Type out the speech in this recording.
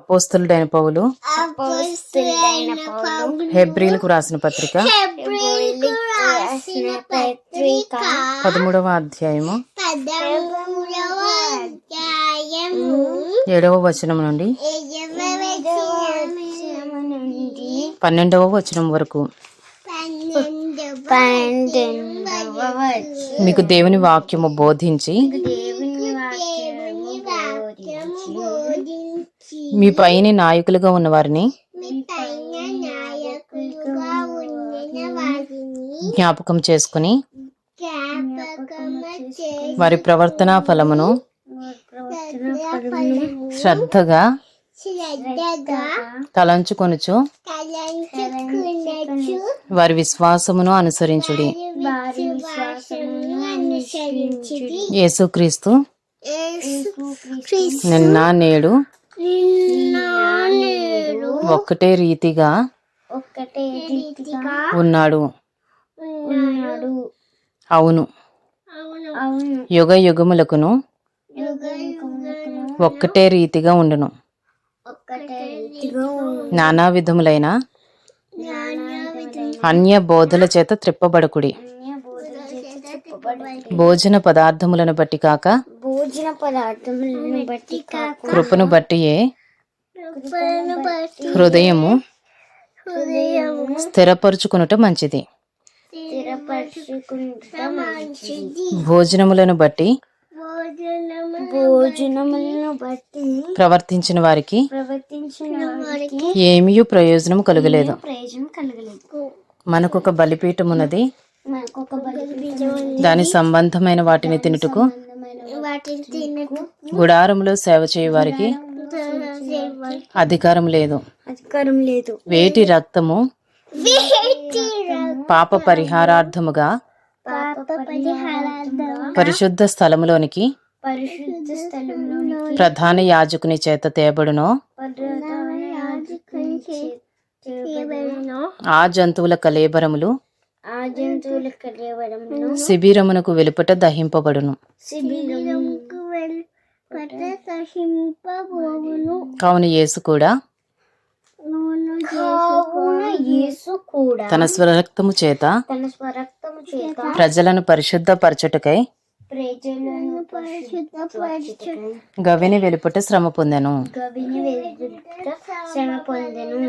అపోస్తులుడైన పౌలు హెబ్రిలకు రాసిన పత్రిక పదమూడవ అధ్యాయము ఏడవ వచనం నుండి పన్నెండవ వచనం వరకు. మీకు దేవుని వాక్యము బోధించి మీ పైన నాయకులుగా ఉన్న వారిని మీ పైన నాయకులుగా ఉండిన వారిని జ్ఞాపకం చేసుకుని వారి ప్రవర్తనా ఫలమును శ్రద్ధగా శ్రద్ధగా తలంచుకొనుచు వారి విశ్వాసమును అనుసరించుడి. వారి విశ్వాసమును అనుసరించుడి. యేసుక్రీస్తు నిన్న నేడు ఒక్కటే రీతిగా ఉన్నాడు. అవును. యుగ యుగములకును ఒక్కటే రీతిగా ఉండును. నానా విధములైన అన్య బోధల చేత త్రిప్పబడకుడి. భోజన పదార్థములను బట్టి కాక భోజన పదార్థములను బట్టి కృపను బట్టియే బట్టి హృదయము హృదయము స్థిరపరుచుకునుట మంచిది. భోజనములను బట్టి భోజనము భోజనములను బట్టి ప్రవర్తించిన వారికి ప్రవర్తించిన వారికి ఏమీ ప్రయోజనం కలుగలేదు. మనకొక బలిపీఠం ఉన్నది మనకు ఒక బలిపీఠం ఉంది. దాని సంబంధమైన వాటిని తినుటకు గుడారములో సేవ చేయ వారికి అధికారం లేదు. అధికారం లేదు. వేటి రక్తము పాప పరిహారార్థముగా పరిశుద్ధ స్థలములోనికి ప్రధాన యాజకుని చేత తేబడునో. ఆ జంతువుల కలేబరములు శిబిరమునకు వెలుపట దహింపబడును. కావున యేసు కూడా కావున యేసు కూడా తన స్వరక్తము చేత తన స్వరక్తము చేత ప్రజలను పరిశుద్ధపరచుటకై గవిని వెలుపట శ్రమ పొందెను. గవిని వెలుగుట శ్రమ పొందెను.